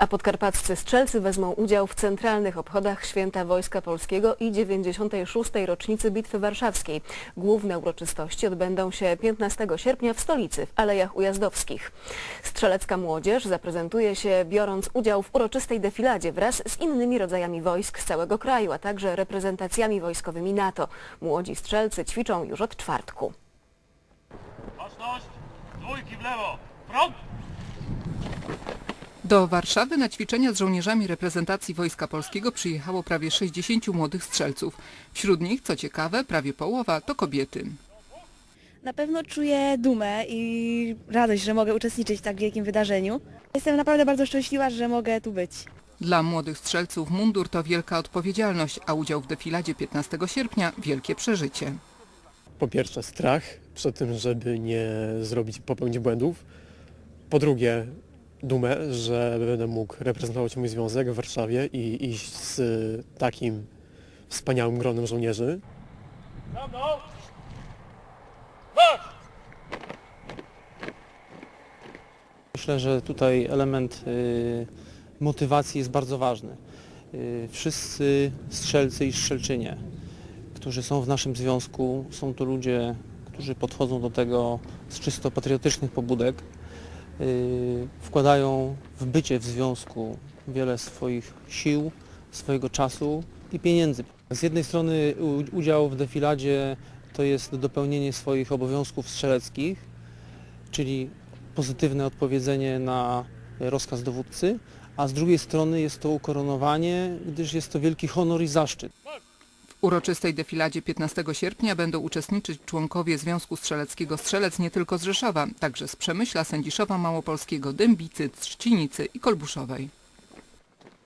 A podkarpaccy strzelcy wezmą udział w centralnych obchodach Święta Wojska Polskiego i 96. rocznicy Bitwy Warszawskiej. Główne uroczystości odbędą się 15 sierpnia w stolicy, w Alejach Ujazdowskich. Strzelecka młodzież zaprezentuje się biorąc udział w uroczystej defiladzie wraz z innymi rodzajami wojsk z całego kraju, a także reprezentacjami wojskowymi NATO. Młodzi strzelcy ćwiczą już od czwartku. Baczność! Dwójki w lewo! Front! Do Warszawy na ćwiczenia z żołnierzami reprezentacji Wojska Polskiego przyjechało prawie 60 młodych strzelców. Wśród nich, co ciekawe, prawie połowa to kobiety. Na pewno czuję dumę i radość, że mogę uczestniczyć w tak wielkim wydarzeniu. Jestem naprawdę bardzo szczęśliwa, że mogę tu być. Dla młodych strzelców mundur to wielka odpowiedzialność, a udział w defiladzie 15 sierpnia wielkie przeżycie. po pierwsze strach przed tym, żeby nie zrobić, popełnić błędów. Po drugie dumę, że będę mógł reprezentować mój związek w Warszawie i iść z takim wspaniałym gronem żołnierzy. Za mną! Marsz! Myślę, że tutaj element y, motywacji jest bardzo ważny. Y, Wszyscy strzelcy i strzelczynie, którzy są w naszym związku, są to ludzie, którzy podchodzą do tego z czysto patriotycznych pobudek, wkładają w bycie w związku wiele swoich sił, swojego czasu i pieniędzy. Z jednej strony udział w defiladzie to jest dopełnienie swoich obowiązków strzeleckich, czyli pozytywne odpowiedzenie na rozkaz dowódcy, a z drugiej strony jest to ukoronowanie, gdyż jest to wielki honor i zaszczyt. Uroczystej defiladzie 15 sierpnia będą uczestniczyć członkowie Związku Strzeleckiego Strzelec nie tylko z Rzeszowa, także z Przemyśla, Sędziszowa Małopolskiego, Dębicy, Trzcinicy i Kolbuszowej.